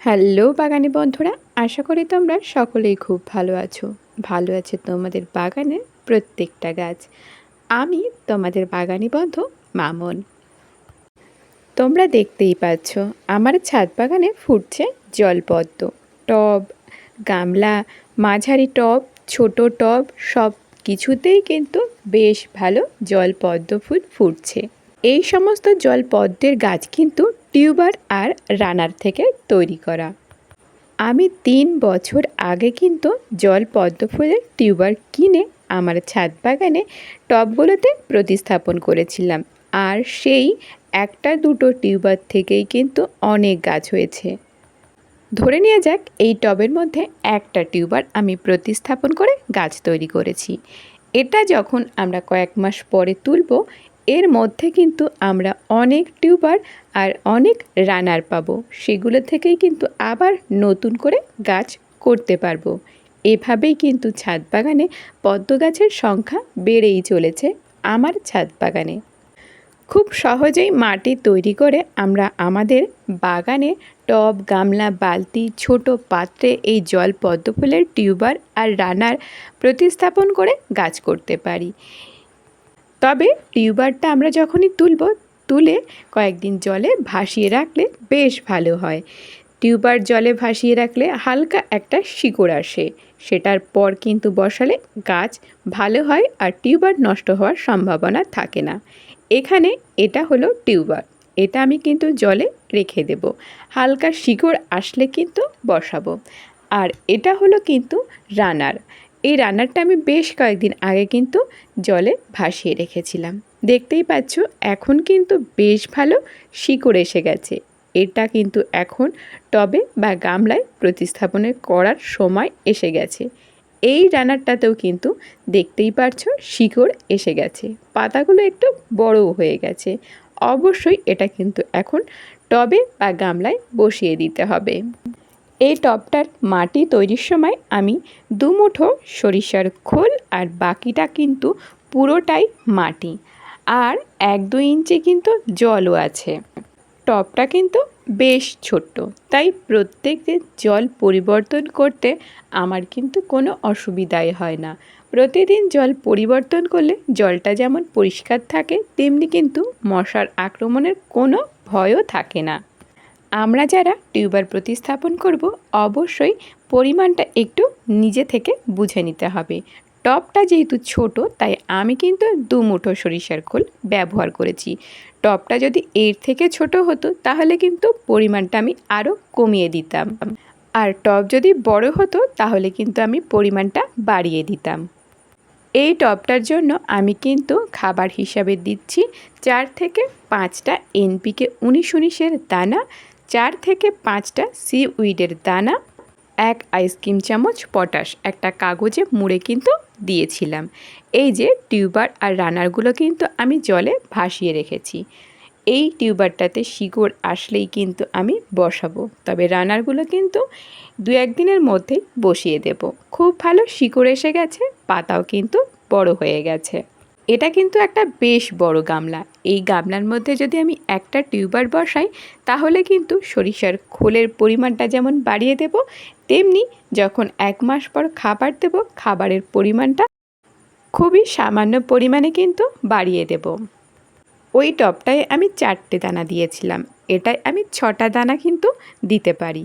Hello বাগানি বন্ধুরা, আশা করি তোমরা সকলেই খুব ভালো আছো। ভালো আছে তোমাদের বাগানের প্রত্যেকটা গাছ। আমি তোমাদের বাগানি বন্ধু মামন। তোমরা দেখতেই পাচ্ছ, আমার ছাদ বাগানে ফুটছে জলপদ্ম। টব, গামলা, মাঝারি টব, ছোট টব সব কিছুতেই কিন্তু বেশ ভালো জলপদ্ম ফুল ফুটছে। এই সমস্ত জলপদ্মের গাছ কিন্তু টিউবার আর রানার থেকে তৈরি করা। আমি তিন বছর আগে কিন্তু জল পদ্ম ফুলের টিউবার কিনে আমার ছাদ বাগানে টবগুলোতে প্রতিস্থাপন করেছিলাম। আর সেই একটা দুটো টিউবার থেকেই কিন্তু অনেক গাছ হয়েছে। ধরে নেওয়া যাক, এই টবের মধ্যে একটা টিউবার আমি প্রতিস্থাপন করে গাছ তৈরি করেছি। এটা যখন আমরা কয়েক মাস পরে তুলব এর মধ্যে কিন্তু আমরা অনেক টিউবার আর অনেক রানার পাবো। সেগুলো থেকেই কিন্তু আবার নতুন করে গাছ করতে পারব। এভাবেই কিন্তু ছাদ বাগানে পদ্ম গাছের সংখ্যা বেড়েই চলেছে আমার ছাদ বাগানে। খুব সহজেই মাটি তৈরি করে আমরা আমাদের বাগানে টব, গামলা, বালতি, ছোট পাত্রে এই জল পদ্ম ফুলের টিউবার আর রানার প্রতিস্থাপন করে গাছ করতে পারি। তবে টিউবারটা আমরা যখনই তুলব, তুলে কয়েকদিন জলে ভাসিয়ে রাখলে বেশ ভালো হয়। টিউবার জলে ভাসিয়ে রাখলে হালকা একটা শিকড় আসে। সেটার পর কিন্তু বসালে গাছ ভালো হয় আর টিউবার নষ্ট হওয়ার সম্ভাবনা থাকে না। এখানে এটা হলো টিউবার। এটা আমি কিন্তু জলে রেখে দেব। হালকা শিকড় আসলে কিন্তু বসাবো। আর এটা হলো কিন্তু রানার। এই রান্নারটা আমি বেশ কয়েকদিন আগে কিন্তু জলে ভাসিয়ে রেখেছিলাম। দেখতেই পাচ্ছ, এখন কিন্তু বেশ ভালো শিকড় এসে গেছে। এটা কিন্তু এখন টবে বা গামলায় প্রতিস্থাপনের করার সময় এসে গেছে। এই রান্নারটাতেও কিন্তু দেখতেই পারছ, শিকড় এসে গেছে। পাতাগুলো একটু বড়ও হয়ে গেছে। অবশ্যই এটা কিন্তু এখন টবে বা গামলায় বসিয়ে দিতে হবে। এই টবটার মাটি তৈরির সময় আমি দুমুঠো সরিষার খোল আর বাকিটা কিন্তু পুরোটাই মাটি। আর এক দুই ইঞ্চি কিন্তু জলও আছে। টবটা কিন্তু বেশ ছোট্ট, তাই প্রত্যেক দিন জল পরিবর্তন করতে আমার কিন্তু কোনো অসুবিধাই হয় না। প্রতিদিন জল পরিবর্তন করলে জলটা যেমন পরিষ্কার থাকে, তেমনি কিন্তু মশার আক্রমণের কোনো ভয়ও থাকে না। আমরা যারা টিউবার প্রতিস্থাপন করব, অবশ্যই পরিমাণটা একটু নিজে থেকে বুঝে নিতে হবে। টপটা যেহেতু ছোট, তাই আমি কিন্তু দু মুঠো সরিষার খোল ব্যবহার করেছি। টপটা যদি এর থেকে ছোট হতো, তাহলে কিন্তু পরিমাণটা আমি আরও কমিয়ে দিতাম। আর টপ যদি বড় হতো, তাহলে কিন্তু আমি পরিমাণটা বাড়িয়ে দিতাম। এই টপটার জন্য আমি কিন্তু খাবার হিসাবে দিচ্ছি চার থেকে পাঁচটা এনপিকে উনিশ উনিশের দানা চার থেকে পাঁচটা সি উইডের দানা, এক আইসক্রিম চামচ পটাশ একটা কাগজে মুড়ে কিন্তু দিয়েছিলাম। এই যে টিউবার আর রানারগুলো কিন্তু আমি জলে ভাসিয়ে রেখেছি। এই টিউবারটাতে শিকড় আসলেই কিন্তু আমি বসাবো, তবে রানারগুলো কিন্তু দু একদিনের মধ্যেই বসিয়ে দেব। খুব ভালো শিকড় এসে গেছে, পাতাও কিন্তু বড় হয়ে গেছে। এটা কিন্তু একটা বেশ বড় গামলা এই গামলার মধ্যে যদি আমি একটা টিউবার বসাই, তাহলে কিন্তু সরিষার খোলের পরিমাণটা যেমন বাড়িয়ে দেব, তেমনি যখন এক মাস পর খাবার দেব, খাবারের পরিমাণটা খুবই সামান্য পরিমাণে কিন্তু বাড়িয়ে দেব। ওই টপটায় আমি চারটে দানা দিয়েছিলাম। এটাই আমি ছটা দানা কিন্তু দিতে পারি।